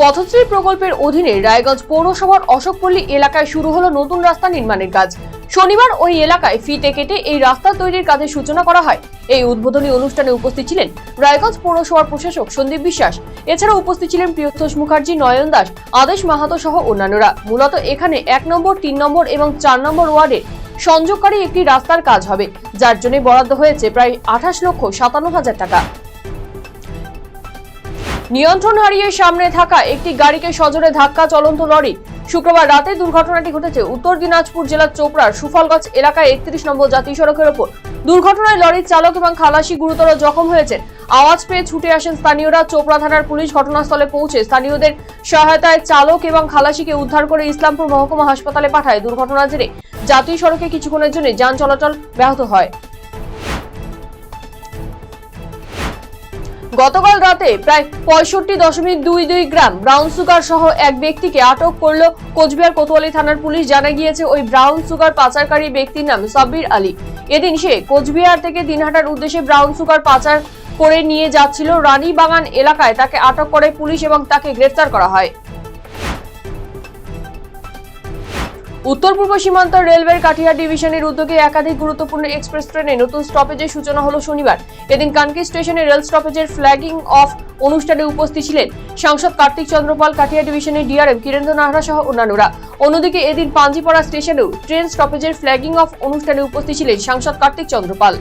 পথশ্রী প্রকল্পের অধীনে রায়গঞ্জ পৌরসভার অশোকপল্লী এলাকায় শুরু হলো নতুন রাস্তা নির্মাণের কাজ। শনিবার ওই এলাকায় ফিতে কেটে এই রাস্তা তৈরির কাজের সূচনা করা হয়। এই উদ্বোধনী অনুষ্ঠানে উপস্থিত ছিলেন রায়গঞ্জ পৌরসভার প্রশাসক সন্দীপ বিশ্বাস। এছাড়া উপস্থিত ছিলেন প্রিয়তোষ মুখার্জি, নয়ন দাস, আদেশ মাহাতো সহ অন্যান্যরা। মূলত এখানে এক নম্বর, তিন নম্বর এবং চার নম্বর ওয়ার্ডে সংযোগকারী একটি রাস্তার কাজ হবে, যার জন্য বরাদ্দ হয়েছে প্রায় আঠাশ লক্ষ সাতান্ন হাজার টাকা। নিয়ন্ত্রণ হারিয়ে সামনে থাকা একটি গাড়িকে সজোরে ধাক্কা চলন্ত লরি। শুক্রবার রাতে দুর্ঘটনাটি ঘটেছে উত্তর দিনাজপুর জেলার চোপড়ার সুফলগঞ্জ এলাকায় একত্রিশ নম্বর জাতীয় সড়কের ওপর। দুর্ঘটনায় লরির চালক এবং খালাসি গুরুতর জখম হয়েছেন। আওয়াজ পেয়ে ছুটে আসেন স্থানীয়রা। চোপড়া থানার পুলিশ ঘটনাস্থলে পৌঁছে স্থানীয়দের সহায়তায় চালক এবং খালাসিকে উদ্ধার করে ইসলামপুর মহকুমা হাসপাতালে পাঠায়। দুর্ঘটনার জেরে জাতীয় সড়কে কিছুক্ষণের জন্য যান চলাচল ব্যাহত হয়। গতকাল রাতে প্রায় পঁয়ষট্টি দশমিক দুই দুই গ্রাম ব্রাউন সুগার সহ এক ব্যক্তিকে আটক করল কোচবিহার কোতোয়ালি থানার পুলিশ। জানা গিয়েছে, ওই ব্রাউন সুগার পাচারকারী ব্যক্তির নাম সাব্বির আলী। এদিন সে কোচবিহার থেকে দিনহাটার উদ্দেশ্যে ব্রাউন সুগার পাচার করে নিয়ে যাচ্ছিল। রানীবাগান এলাকায় তাকে আটক করে পুলিশ এবং তাকে গ্রেফতার করা হয়। উত্তর পূর্ব সীমান্ত রেলওয়ের কাটিহার ডিভিশনের উদ্যোগে একাধিক গুরুত্বপূর্ণ এক্সপ্রেস ট্রেনে নতুন স্টপেজের সূচনা হলো শনিবার। এদিন কানকি স্টেশনে রেল স্টপেজের ফ্ল্যাগিং অফ অনুষ্ঠানে উপস্থিত ছিলেন সাংসদ কার্তিক চন্দ্রপাল কাটিয়া ডিভিশনের ডিআরএম কিরেন্দ্র নাহরা সহ অন্যান্যরা। অন্যদিকে এদিন পাঞ্জিপাড়া স্টেশনেও ট্রেন স্টপেজের ফ্ল্যাগিং অফ অনুষ্ঠানে উপস্থিত ছিলেন সাংসদ কার্তিক চন্দ্রপাল